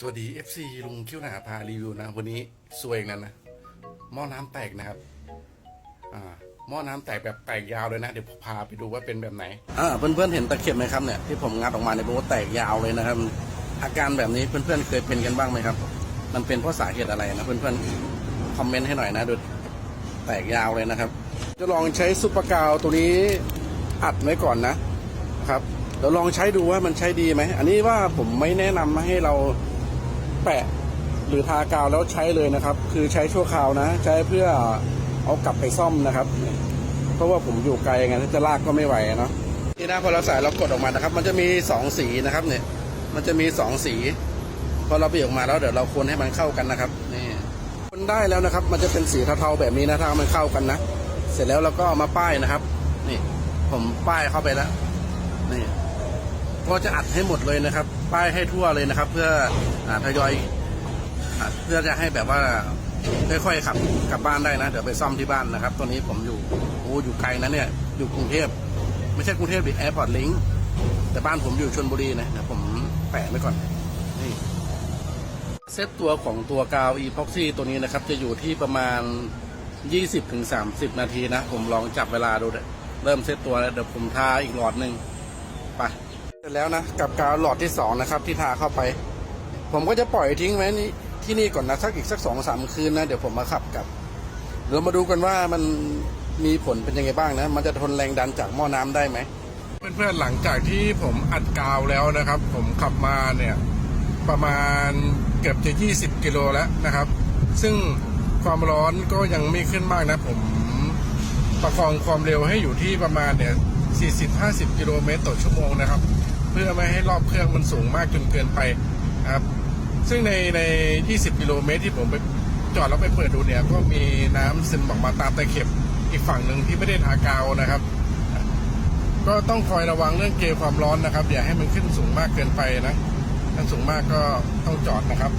สวัสดี FC ลุงคิ้วหนาพารีวิวนะ วันนี้ซวยอีกแล้วนะหม้อน้ำแตกนะครับ อ่าหม้อน้ำแตกแบบแตกยาวเลยนะ เดี๋ยวพาไปดูว่าเป็นแบบไหนอ่าเพื่อนๆเห็นตะเข็บไหมครับเนี่ยที่ผมงัดออกมาเนี่ยเป็นว่าแตกยาวเลยนะครับ อาการแบบนี้เพื่อนๆเคยเป็นกันบ้างไหมครับ มันเป็นเพราะสาเหตุอะไรนะเพื่อนๆคอมเมนต์ให้หน่อยนะดูแตกยาวเลยนะครับ จะลองใช้ซุปเปอร์กาวตัวนี้อัดไว้ก่อนนะครับเดี๋ยวลองใช้ดูว่ามันใช้ดีไหมอันนี้ว่าผมไม่แนะนำให้เรา แปะหรือทากาวแล้วใช้เลยนะครับ คือใช้ชั่วคราวนะ ใช้เพื่อเอากลับไปซ่อมนะครับ เพราะว่าผมอยู่ไกลไงถ้าจะลากก็ไม่ไหวเนาะนี่นะพอเราใส่เรากดออกมานะครับ มันจะมีสองสีนะครับเนี่ย มันจะมีสองสีพอเราบีบออกมาแล้วเดี๋ยวเราคนให้มันเข้ากันนะครับนี่คนได้แล้วนะครับ มันจะเป็นสีเทาๆแบบนี้นะถ้ามันเข้ากันนะเสร็จแล้วเราก็เอามาป้ายนะครับ นี่ ผมป้ายเข้าไปแล้วนี่ ก็จะอัดให้หมดเลยนะครับ ป้ายให้ทั่วเลยนะครับ เพื่ออทยอยอเพื่อจะให้แบบว่าค่อยๆขับกลับบ้านได้นะ เดี๋ยวไปซ่อมที่บ้านนะครับ ตอนนี้ผมอยู่โอ้อยู่ไกลนะเนี่ย อยู่กรุงเทพไม่ใช่กรุงเทพดิแอร์พอร์ตลิงแต่บ้านผมอยู่ชนบุรีนะเดี๋ยวผมแปะไว้ก่อนนี่เซตตัวของตัวกาวอีพ็อกซี่ตัวนี้นะครับ จะอยู่ที่ประมาณ 20-30 นาทีนะ ผมลองจับเวลาดูเลยเริ่มเซตตัวแล้วเดี๋ยวผมทาอีกหลอดหนึ่งไป เสร็จแล้วนะกับกาวหลอดที่สองนะครับที่ทาเข้าไป ผมก็จะปล่อยทิ้งไว้นี่ที่นี่ก่อนนะสักอีกสักสองสามคืนนะเดี๋ยวผมมาขับกลับเดี๋ยวมาดูกันว่ามันมีผลเป็นยังไงบ้างนะ มันจะทนแรงดันจากหม้อน้ำได้ไหมเพื่อนๆหลังจากที่ผมอัดกาวแล้วนะครับ ผมขับมาเนี่ยประมาณเกือบจะ20กิโลแล้วนะครับ ซึ่งความร้อนก็ยังไม่ขึ้นมากนะ ผมประคองความเร็วให้อยู่ที่ประมาณเนี่ย 40-50 กิโลเมตรต่อชั่วโมงนะครับ เพื่อไม่ให้รอบเครื่องมันสูงมากจนเกินไปครับ ซึ่งในใน 20 กิโลเมตรที่ผมไปจอดแล้วไปเปิดดูเนี่ย ก็มีน้ำซึมออกมาตามตะเข็บอีกฝั่งหนึ่งที่ไม่ได้ทากาวนะครับ ก็ต้องคอยระวังเรื่องเกลความร้อนนะครับ อย่าให้มันขึ้นสูงมากเกินไปนะถ้าสูงมากก็ต้องจอดนะครับ